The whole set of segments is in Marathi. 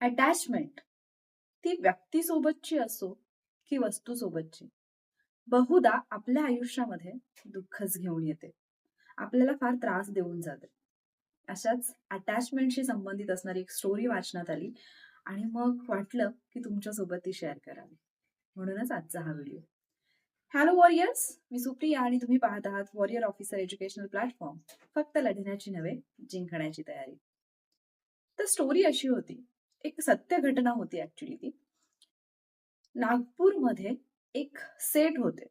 अटॅचमेंट ती व्यक्तीसोबतची असो की वस्तूसोबतची. बहुदा आपल्या आयुष्यामध्ये दुःखच घेऊन येते. आपल्याला फार त्रास देऊन जाते. अशाच अटॅचमेंटशी संबंधित असणारी एक स्टोरी वाचण्यात आली आणि मग वाटलं की तुमच्यासोबत ती शेअर करावी. म्हणूनच आजचा हा व्हिडिओ हॅलो वॉरियर्स मी सुप्रिया आणि तुम्ही पाहत आहात वॉरियर ऑफिसर एज्युकेशनल प्लॅटफॉर्म फक्त लढण्याची नव्हे जिंकण्याची तयारी. तर स्टोरी अशी होती. एक सत्य घटना होती ऍक्च्युली ती. नागपूरमध्ये एक सेट होते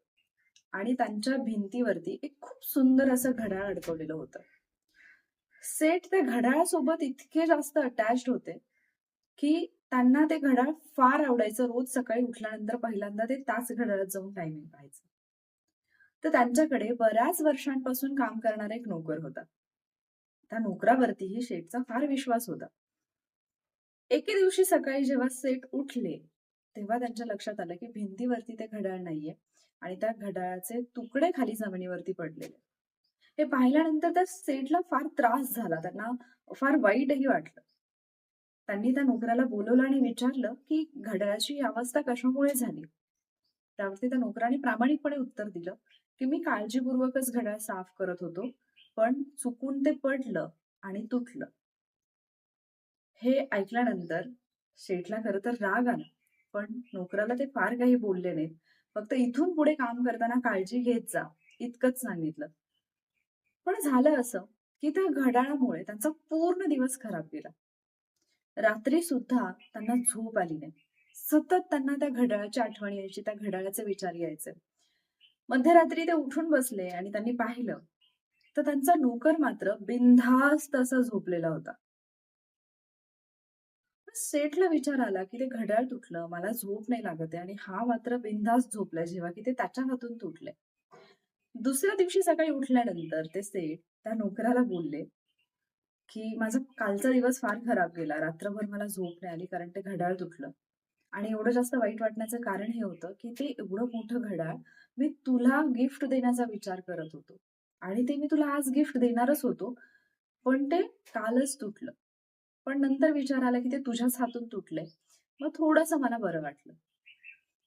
आणि त्यांच्या भिंतीवरती एक खूप सुंदर असं घड्याळ अडकवलेलं होतं. सेट त्या घड्याळासोबत इतके जास्त अटॅच होते की त्यांना ते घड्याळ फार आवडायचं. रोज सकाळी उठल्यानंतर पहिल्यांदा ते त्याच घड्याळात जाऊन टायमिंग पाहायचं तर त्यांच्याकडे बऱ्याच वर्षांपासून काम करणारा एक नोकर होता. त्या नोकरावरतीही शेठचा फार विश्वास होता. एके दिवशी सकाळी जेव्हा सेट उठले तेव्हा त्यांच्या लक्षात आलं की भिंतीवरती ते घड्याळ नाहीये आणि त्या घड्याळाचे तुकडे खाली जमिनीवरती पडलेले. हे पाहिल्यानंतर त्या सेटला फार त्रास झाला त्यांना फार वाईटही वाटलं. त्यांनी त्या नोकराला बोलवलं आणि विचारलं की घड्याळाची ही अवस्था कशामुळे झाली? त्यावरती त्या नोकराने प्रामाणिकपणे उत्तर दिलं की मी काळजीपूर्वकच घड्याळ साफ करत होतो पण चुकून ते पडलं आणि तुटलं. हे ऐकल्यानंतर शेठला खरं तर राग आला पण नोकराला ते फार काही बोलले नाहीत. फक्त इथून पुढे काम करताना काळजी घेत जा इतकंच सांगितलं. पण झालं असं की त्या घड्याळामुळे त्यांचा पूर्ण दिवस खराब गेला. रात्री सुद्धा त्यांना झोप आली नाही. सतत त्यांना त्या घड्याळाची आठवण यायची त्या घड्याळाचे विचार यायचे. मध्यरात्री ते उठून बसले आणि त्यांनी पाहिलं तर त्यांचा नोकर मात्र बिनधास्त असा झोपलेला होता. सेठला विचार आला की ते घड्याळ तुटलं मला झोप नाही लागत आहे आणि हा मात्र बिनधास झोपलाय जेव्हा की ते त्याच्या हातून तुटले. दुसऱ्या दिवशी सकाळी उठल्यानंतर ते सेठ त्या नोकराला बोलले की माझा कालचा दिवस फार खराब गेला. रात्रभर मला झोप नाही आली कारण ते घड्याळ तुटलं. आणि एवढं जास्त वाईट वाटण्याचं कारण हे होतं की ते एवढं मोठं घड्याळ मी तुला गिफ्ट देण्याचा विचार करत होतो. आणि ते मी तुला आज गिफ्ट देणारच होतो पण ते कालच तुटलं. पण नंतर विचार आला की ते तुझ्याच हातून तुटले. मग थोडस मला बरं वाटलं.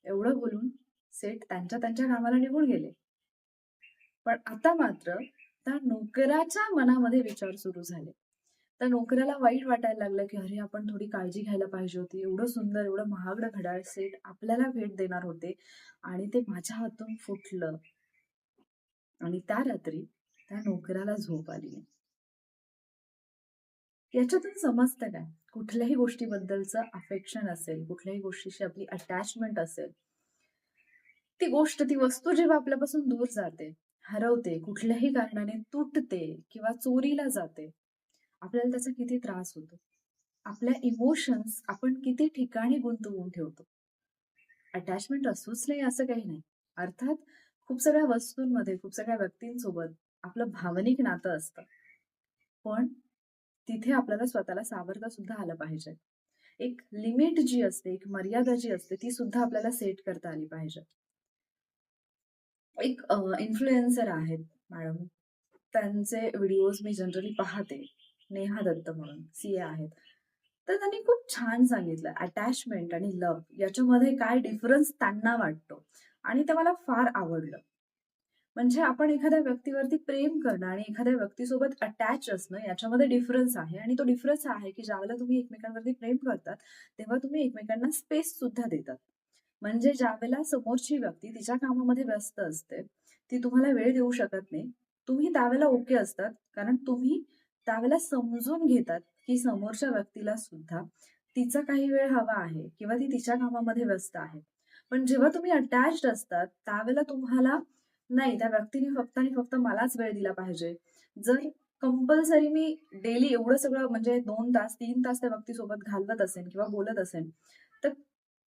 एवढं बोलून सेठ त्यांच्या त्यांच्या कामाला निघून गेले. पण आता मात्र त्या नोकराच्या मनामध्ये विचार सुरू झाले. त्या नोकऱ्याला वाईट वाटायला लागलं की अरे आपण थोडी काळजी घ्यायला पाहिजे होती. एवढं सुंदर एवढं महागडं घड्याळ सेट आपल्याला भेट देणार होते. आणि ते माझ्या हातून फुटलं. आणि त्या रात्री त्या नोकऱ्याला झोप आली नाही. याच्यातून समजतं काय कुठल्याही गोष्टीबद्दलचं अफेक्शन असेल कुठल्याही गोष्टीशी आपली अटॅचमेंट असेल ती गोष्ट ती वस्तू जेव्हा आपल्यापासून दूर जाते हरवते कुठल्याही कारणाने तुटते किंवा चोरीला जाते आपल्याला त्याचा किती त्रास होतो? आपल्या इमोशन्स आपण किती ठिकाणी गुंतवून ठेवतो? अटॅचमेंट असूच नाही असं काही नाही. अर्थात खूप सगळ्या वस्तूंमध्ये खूप सगळ्या व्यक्तींसोबत आपलं भावनिक नातं असतं. पण तिथे आपल्याला स्वतःला सावरता सुद्धा आलं पाहिजे. एक लिमिट जी असते एक मर्यादा जी असते ती सुद्धा आपल्याला सेट करता आली पाहिजे. एक इन्फ्लुएन्सर आहेत मॅडम. त्यांचे व्हिडिओज मी जनरली पाहते. नेहा दत्त म्हणून सी ए आहेत. तर त्यांनी खूप छान सांगितलं अटॅचमेंट आणि लव याच्यामध्ये काय डिफरन्स त्यांना वाटतो. आणि ते मला फार आवडलं. म्हणजे आपण एखाद्या व्यक्तीवरती प्रेम करणं आणि एखाद्या व्यक्तीसोबत अटॅच असणं याच्यामध्ये डिफरन्स आहे. आणि तो डिफरन्स आहे की ज्यावेळेला तुम्ही एकमेकांवरती प्रेम करतात तेव्हा तुम्ही एकमेकांना स्पेस सुद्धा देतात. म्हणजे ज्यावेळेला समोरची व्यक्ती तिच्या कामामध्ये व्यस्त असते ती तुम्हाला वेळ देऊ शकत नाही. तुम्ही त्यावेळेला ओके असतात. कारण तुम्ही त्यावेळेला समजून घेतात की समोरच्या व्यक्तीला सुद्धा तिचा काही वेळ हवा आहे किंवा ती तिच्या कामामध्ये व्यस्त आहे. पण जेव्हा तुम्ही अटॅच्ड असतात त्यावेळेला तुम्हाला नाही त्या व्यक्तीने फक्त आणि फक्त मलाच वेळ दिला पाहिजे. जर कंपल्सरी मी डेली एवढं सगळं म्हणजे दोन तास तीन तास त्या व्यक्तीसोबत घालवत असेल किंवा बोलत असेल तर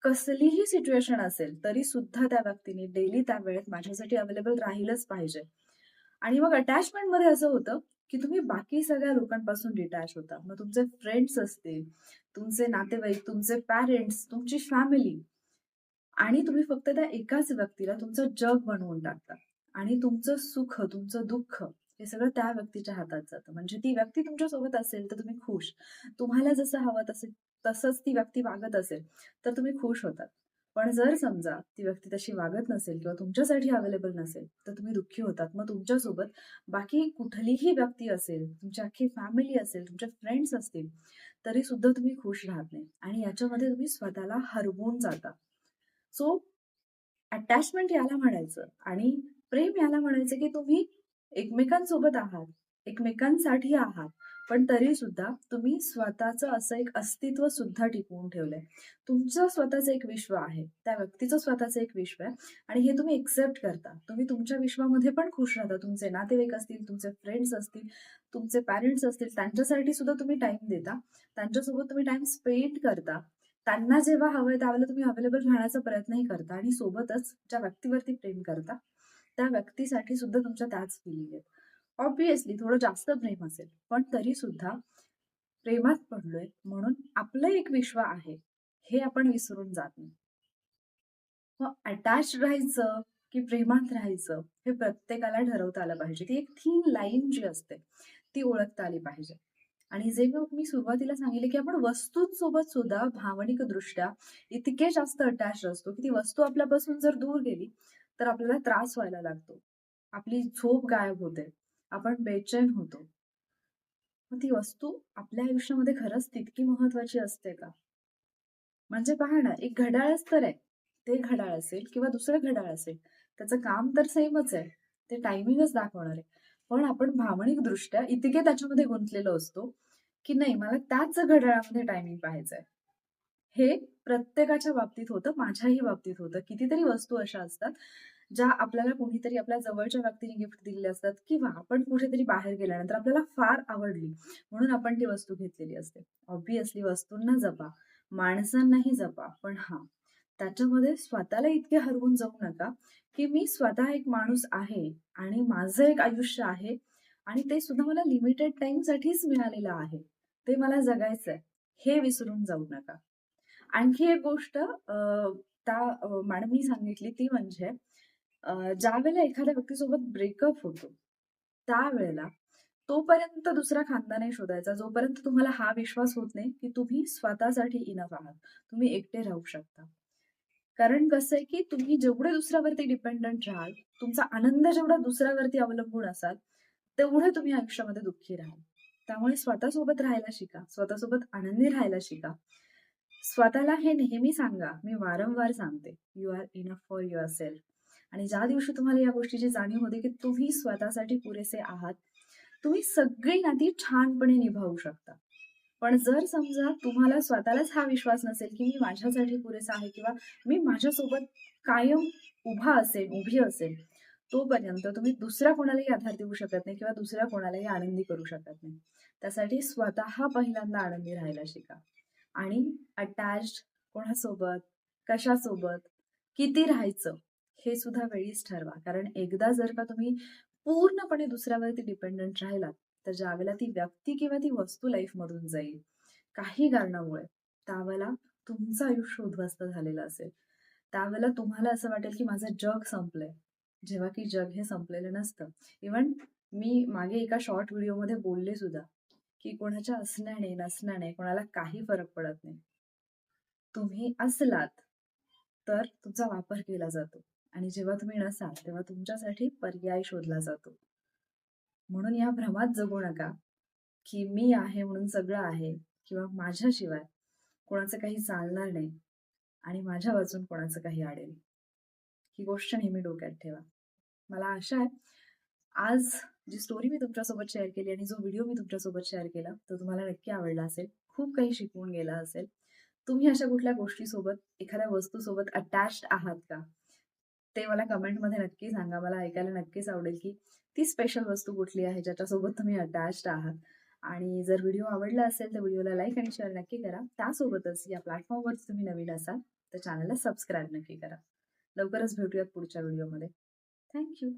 कसलीही सिच्युएशन असेल तरी सुद्धा त्या व्यक्तीने डेली त्या वेळेत माझ्यासाठी अवेलेबल राहिलंच पाहिजे. आणि मग अटॅचमेंटमध्ये असं होतं की तुम्ही बाकी सगळ्या लोकांपासून डिटॅच होता. मग तुमचे फ्रेंड्स असतील तुमचे नातेवाईक तुमचे पॅरेंट्स तुमची फॅमिली आणि तुम्ही फक्त त्या एकाच व्यक्तीला तुमचं जग बनवून टाकता. आणि तुमचं सुख तुमचं दुःख हे सगळं त्या व्यक्तीच्या हातात जातं. म्हणजे ती व्यक्ती तुमच्यासोबत असेल तर तुम्ही खुश. तुम्हाला जसं हवं तसे तसंच ती व्यक्ती वागत असेल तर तुम्ही खुश होतात. पण जर समजा ती व्यक्ती तशी वागत नसेल किंवा तुमच्यासाठी अवेलेबल नसेल तर तुम्ही दुःखी होतात. मग तुमच्यासोबत बाकी कुठलीही व्यक्ती असेल तुमची अख्खी फॅमिली असेल तुमचे फ्रेंड्स असतील तरी सुद्धा तुम्ही खुश राहत नाही. आणि याच्यामध्ये तुम्ही स्वतःला हरवून जाता. सो अटॅचमेंट याला म्हणायचं आणि प्रेम याला म्हणायचं की तुम्ही एकमेकांसोबत आहात एकमेकांसाठी आहात. पण तरी सुद्धा तुम्ही स्वतःचं असं एक अस्तित्व सुद्धा टिकवून ठेवलंय. तुमचं स्वतःचं एक विश्व आहे त्या व्यक्तीचं स्वतःचं एक विश्व आहे आणि हे तुम्ही एक्सेप्ट करता. तुम्ही तुमच्या विश्वामध्ये पण खुश राहता. तुमचे नातेवाईक असतील तुमचे फ्रेंड्स असतील तुमचे पॅरेंट्स असतील त्यांच्यासाठी सुद्धा तुम्ही टाइम देता. त्यांच्यासोबत तुम्ही टाइम स्पेंड करता. त्यांना जेव्हा हवंय त्यावेळेला तुम्ही अवेलेबल राहण्याचा प्रयत्नही करता आणि सोबतच ज्या व्यक्तीवरती प्रेम करता त्या व्यक्तीसाठी सुद्धा तुमच्या त्याच फिलिंग आहेत. ऑब्विसली थोडं जास्त प्रेम असेल पण तरी सुद्धा प्रेमात पडलोय म्हणून आपलं एक विश्व आहे हे आपण विसरून जात नाही. मग अटॅच राहायचं की प्रेमात राहायचं हे प्रत्येकाला ठरवता आलं पाहिजे. ती एक थीन लाईन जी असते ती ओळखता आली पाहिजे. आणि जे मी सुरुवातीला सांगितले की आपण वस्तूंसोबत सुद्धा भावनिक दृष्ट्या इतके जास्त अटॅच असतो की ती वस्तू आपल्यापासून जर दूर गेली तर आपल्याला त्रास व्हायला लागतो. आपली झोप गायब होते. आपण बेचैन होतो. मग ती वस्तू आपल्या आयुष्यामध्ये खरंच तितकी महत्वाची असते का? म्हणजे पहा ना एक घड्याळच तर आहे. ते घड्याळ असेल किंवा दुसरं घड्याळ असेल. त्याचं काम तर सेमच आहे. ते टायमिंगच दाखवणार आहे. पण आपण भावनिक दृष्ट्या इतके त्याच्यामध्ये गुंतलेलो असतो की नाही मला त्याच घड्याळामध्ये टायमिंग पाहायचंय. हे प्रत्येकाच्या बाबतीत होतं माझ्याही बाबतीत होतं. कितीतरी वस्तू अशा असतात ज्या आपल्याला कोणीतरी आपल्या जवळच्या व्यक्तीने गिफ्ट दिलेल्या असतात किंवा आपण कुठेतरी बाहेर गेल्यानंतर आपल्याला फार आवडली म्हणून आपण ती वस्तू घेतलेली असते. ऑब्विसली वस्तूंना जपा माणसांनाही जपा पण हा त्याच्यामध्ये स्वतःला इतके हरवून जाऊ नका की मी स्वतः एक माणूस आहे आणि माझं एक आयुष्य आहे आणि ते सुद्धा मला लिमिटेड टाइम साठीच मिळालेलं आहे. ते मला जगायचं आहे हे विसरून जाऊ नका. आणखी एक गोष्ट त्या मॅडमनी सांगितली ती म्हणजे ज्या वेळेला एखाद्या व्यक्तीसोबत ब्रेकअप होतो त्यावेळेला तोपर्यंत दुसरा खांदा नाही शोधायचा जोपर्यंत तुम्हाला हा विश्वास होत नाही की तुम्ही स्वतःसाठी इनफ आहात. तुम्ही एकटे राहू शकता. कारण कसं आहे की तुम्ही जेवढे दुसऱ्यावरती डिपेंडंट राहाल तुमचा आनंद जेवढा दुसऱ्यावरती अवलंबून असाल तेवढे तुम्ही आयुष्यामध्ये दुःखी राहाल. त्यामुळे स्वतःसोबत राहायला शिका स्वतःसोबत आनंदी राहायला शिका. स्वतःला हे नेहमी सांगा मी वारंवार सांगते you are enough for yourself आणि ज्या दिवशी तुम्हाला या गोष्टीची जाणीव होते की तुम्ही स्वतःसाठी पुरेसे आहात तुम्ही सगळी नाती छानपणे निभावू शकता. पण जर समजा तुम्हाला स्वतःलाच हा विश्वास नसेल की मी माझ्यासाठी पुरेसा आहे किंवा मी माझ्यासोबत कायम उभा असेल उभी असेल तोपर्यंत तुम्ही दुसऱ्या कोणालाही आधार देऊ शकत नाही किंवा दुसऱ्या कोणालाही आनंदी करू शकत नाही. त्यासाठी स्वतः पहिल्यांदा आनंदी राहायला शिका. आणि अटॅच कोणासोबत कशासोबत किती राहायचं हे सुद्धा वेळीच ठरवा. कारण एकदा जर का तुम्ही पूर्णपणे दुसऱ्यावरती डिपेंडंट राहिलात तर ज्यावेळेला ती व्यक्ती किंवा ती वस्तू लाईफमधून जाईल काही कारणामुळे त्यावेळेला तुमचं आयुष्य उद्ध्वस्त झालेलं असेल. त्यावेळेला तुम्हाला असं वाटेल की माझं जग संपलंय. जेव्हा की जग हे संपलेलं नसतं. इवन मी मागे एका शॉर्ट व्हिडिओमध्ये बोलले सुद्धा की कोणाच्या असण्याने नसण्याने कोणाला काही फरक पडत नाही. तुम्ही असलात तर तुमचा वापर केला जातो. आणि जेव्हा तुम्ही नसाल तेव्हा तुमच्यासाठी पर्याय शोधला जातो. म्हणून या भ्रमात जगू नका. की मी आहे म्हणून सगळं आहे किंवा माझ्याशिवाय कोणाचं काही चालणार नाही आणि माझ्या वाचून कोणाचं काही आडेल ही गोष्ट नेहमी डोक्यात ठेवा. मला आशा आहे आज जी स्टोरी मी तुमच्यासोबत शेअर केली आणि जो व्हिडिओ मी तुमच्यासोबत शेअर केला तो तुम्हाला नक्की आवडला असेल खूप काही शिकवून गेला असेल. तुम्ही अशा कुठल्या गोष्टीसोबत एखाद्या वस्तूसोबत अटॅच्ड आहात का? ते मला कमेंटमध्ये नक्की सांगा. मला ऐकायला नक्कीच आवडेल की ती स्पेशल वस्तू कुठली आहे ज्याच्यासोबत तुम्ही अटॅच्ड आहात. आणि जर व्हिडिओ आवडला असेल तर व्हिडिओला लाईक आणि शेअर नक्की करा. त्यासोबतच या प्लॅटफॉर्मवर तुम्ही नवीन असाल तर चॅनलला सबस्क्राईब नक्की करा. लवकरच भेटूयात पुढच्या व्हिडिओमध्ये थँक्यू